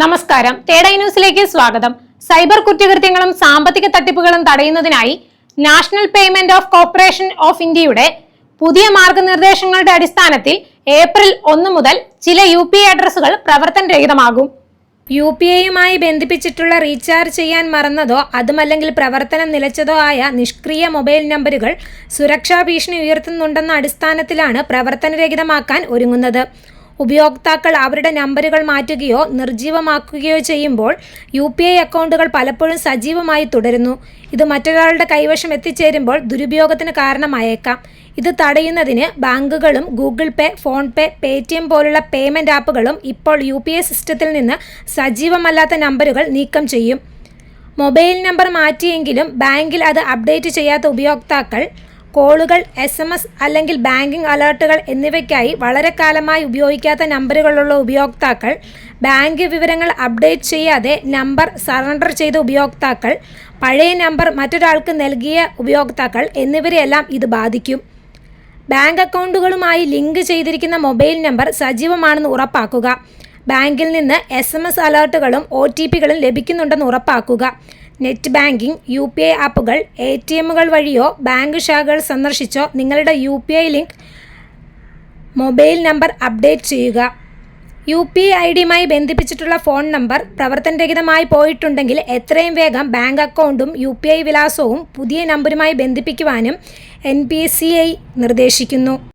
നമസ്കാരം. തേടൈ ന്യൂസിലേക്ക് സ്വാഗതം. സൈബർ കുറ്റകൃത്യങ്ങളും സാമ്പത്തിക തട്ടിപ്പുകളും തടയുന്നതിനായി national payment of corporation of ഇന്ത്യയുടെ പുതിയ മാർഗനിർദ്ദേശങ്ങളുടെ അടിസ്ഥാനത്തിൽ ഏപ്രിൽ ഒന്ന് മുതൽ ചില യു പി അഡ്രസ്സുകൾ പ്രവർത്തനരഹിതമാകും. യു പി ഐയുമായി ബന്ധിപ്പിച്ചിട്ടുള്ള റീചാർജ് ചെയ്യാൻ മറന്നതോ അതുമല്ലെങ്കിൽ പ്രവർത്തനം നിലച്ചതോ ആയ നിഷ്ക്രിയ മൊബൈൽ നമ്പറുകൾ സുരക്ഷാ ഭീഷണി ഉയർത്തുന്നുണ്ടെന്ന അടിസ്ഥാനത്തിലാണ് പ്രവർത്തനരഹിതമാക്കാൻ ഒരുങ്ങുന്നത്. ഉപയോക്താക്കൾ അവരുടെ നമ്പറുകൾ മാറ്റുകയോ നിർജീവമാക്കുകയോ ചെയ്യുമ്പോൾ യു പി ഐ അക്കൗണ്ടുകൾ പലപ്പോഴും സജീവമായി തുടരുന്നു. ഇത് മറ്റൊരാളുടെ കൈവശം എത്തിച്ചേരുമ്പോൾ ദുരുപയോഗത്തിന് കാരണമായേക്കാം. ഇത് തടയുന്നതിന് ബാങ്കുകളും Google Pay PhonePe Paytm പോലുള്ള പേയ്മെന്റ് ആപ്പുകളും ഇപ്പോൾ യു സിസ്റ്റത്തിൽ നിന്ന് സജീവമല്ലാത്ത നമ്പറുകൾ നീക്കം ചെയ്യും. മൊബൈൽ നമ്പർ മാറ്റിയെങ്കിലും ബാങ്കിൽ അത് അപ്ഡേറ്റ് ചെയ്യാത്ത ഉപയോക്താക്കൾ കോളുകൾ എസ് എം എസ് അല്ലെങ്കിൽ ബാങ്കിംഗ് അലേർട്ടുകൾ എന്നിവയ്ക്കായി വളരെ കാലമായി ഉപയോഗിക്കാത്ത നമ്പറുകളുള്ള ഉപയോക്താക്കൾ ബാങ്ക് വിവരങ്ങൾ അപ്ഡേറ്റ് ചെയ്യാതെ നമ്പർ സറണ്ടർ ചെയ്ത ഉപയോക്താക്കൾ പഴയ നമ്പർ മറ്റൊരാൾക്ക് നൽകിയ ഉപയോക്താക്കൾ എന്നിവരെയെല്ലാം ഇത് ബാധിക്കും. ബാങ്ക് അക്കൗണ്ടുകളുമായി ലിങ്ക് ചെയ്തിരിക്കുന്ന മൊബൈൽ നമ്പർ സജീവമാണെന്ന് ഉറപ്പാക്കുക. ബാങ്കിൽ നിന്ന് എസ് എം എസ് അലേർട്ടുകളും ഒ ടി പികളും ലഭിക്കുന്നുണ്ടെന്ന് ഉറപ്പാക്കുക. Net banking U P I ആപ്പുകൾ എ ടി എമ്മുകൾ വഴിയോ ബാങ്ക് ശാഖകൾ സന്ദർശിച്ചോ നിങ്ങളുടെ U P I link mobile number update ചെയ്യുക. യു പി ഐ ഡിയുമായി ബന്ധിപ്പിച്ചിട്ടുള്ള ഫോൺ നമ്പർ പ്രവർത്തനരഹിതമായി പോയിട്ടുണ്ടെങ്കിൽ എത്രയും വേഗം ബാങ്ക് അക്കൗണ്ടും യു പി ഐ വിലാസവും പുതിയ നമ്പറുമായി ബന്ധിപ്പിക്കുവാനും എൻ പി സി ഐ നിർദ്ദേശിക്കുന്നു.